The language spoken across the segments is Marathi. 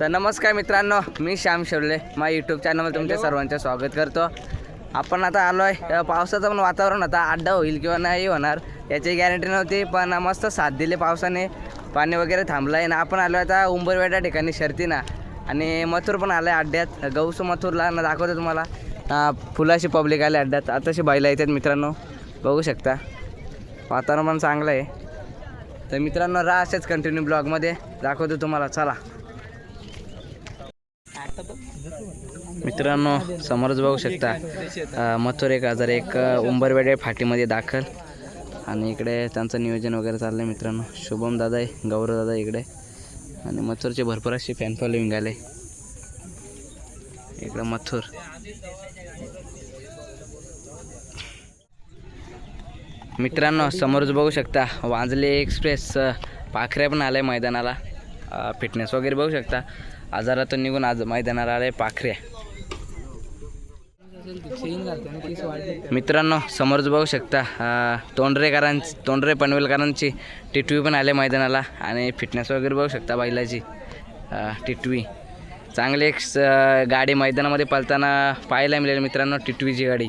तर नमस्कार मित्रांनो मी श्याम शेवले माझ्या यूट्यूब चॅनलवर तुमच्या सर्वांचं स्वागत करतो. आपण आता आलो आहे पावसाचं पण वातावरण आता अड्डा होईल किंवा नाही होणार याची गॅरंटी नव्हती पण मस्त साथ दिली पावसाने. पाणी वगैरे थांबलं आहे ना. आपण आलो आता उंबरवेड्या ठिकाणी शर्तीना. आणि मथुर पण आलं आहे अड्ड्यात गौसू मथुरला ना दाखवतो तुम्हाला. फुलाशी पब्लिक आले अड्ड्यात आताशी बाईला येतात मित्रांनो. बघू शकता. वातावरण पण चांगलं आहे तर मित्रांनो राहा असेच कंटिन्यू ब्लॉगमध्ये दाखवतो तुम्हाला चला. मित्रांनो समोरच बघू शकता मथुर एक हजार एक उंबरवेडे फाटीमध्ये दाखल. आणि इकडे त्यांचं नियोजन वगैरे चाललं आहे मित्रांनो. शुभम दादा आहे गौरव दादा इकडे. आणि मथुरचे भरपूर अशी फॅन फॉलोविंग आले. इकडं मथुर. मित्रांनो समोरच बघू शकता वांजले एक्सप्रेस पाखऱ्या पण आल्या मैदानाला. फिटनेस वगैरे बघू शकता. आजारातून निघून आज मैदानाला आले पाखऱ्या मित्रांनो समोरच बघू शकता तोंडरेकरांची तोंडरेकरां तोंडरे पनवेलकरांची टिटवी पण आले मैदानाला आणि फिटनेस वगैरे बघू शकता बैलाची. टिटवी. चांगली एक स- गाडी मैदानामध्ये पळताना पाहायला मिळेल मित्रांनो टिटवीची गाडी.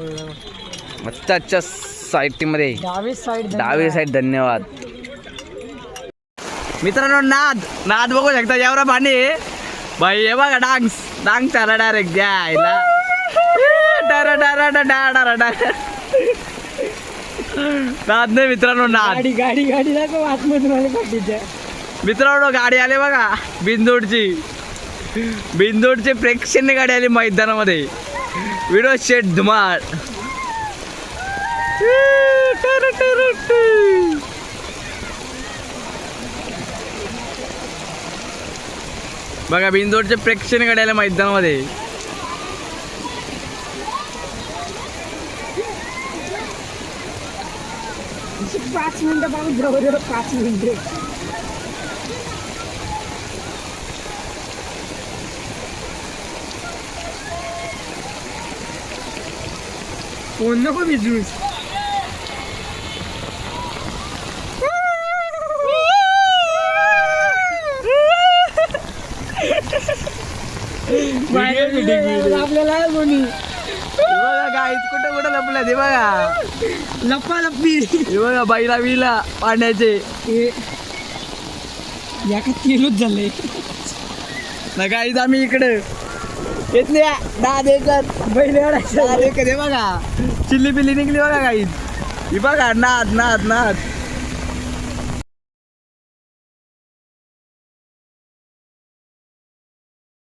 गेला मस्तच्या साईडमध्ये. डावी साईड धन्यवाद. मित्रांनो नाद नाद बघू शकता एवढा पाणी. बाई हे बघा डान्स डान्स चाला डायरेक्ट द्यायला डारा डारा डा डारा डा. नाद नाही मित्रांनो नाद. गाडी गाडी मित्रांनो गाडी आली बघा बिंदोडची. बिंदोडची प्रेक्षणीय गाडी आली मैदानामध्ये. विडो शेट धुमाळ. बघा बिंदोडचे प्रेक्षण घडायला मैदानामध्ये. पाच मिनिटं पाच मिनिटं. फोन नको विजूस आपल्याला कोणी गाईत कुठं कुठं लपल्या ते बघा लप्पा लप्पी हे बघा बाईला विला पाण्याचे या का तेलच झालंय ना गाईत आम्ही इकडे येतले दहा एकर बैल दहा एकर हे बघा चिल्ली पिल्ली निघली बघा गाईत ही बघा नाद नाद नाद.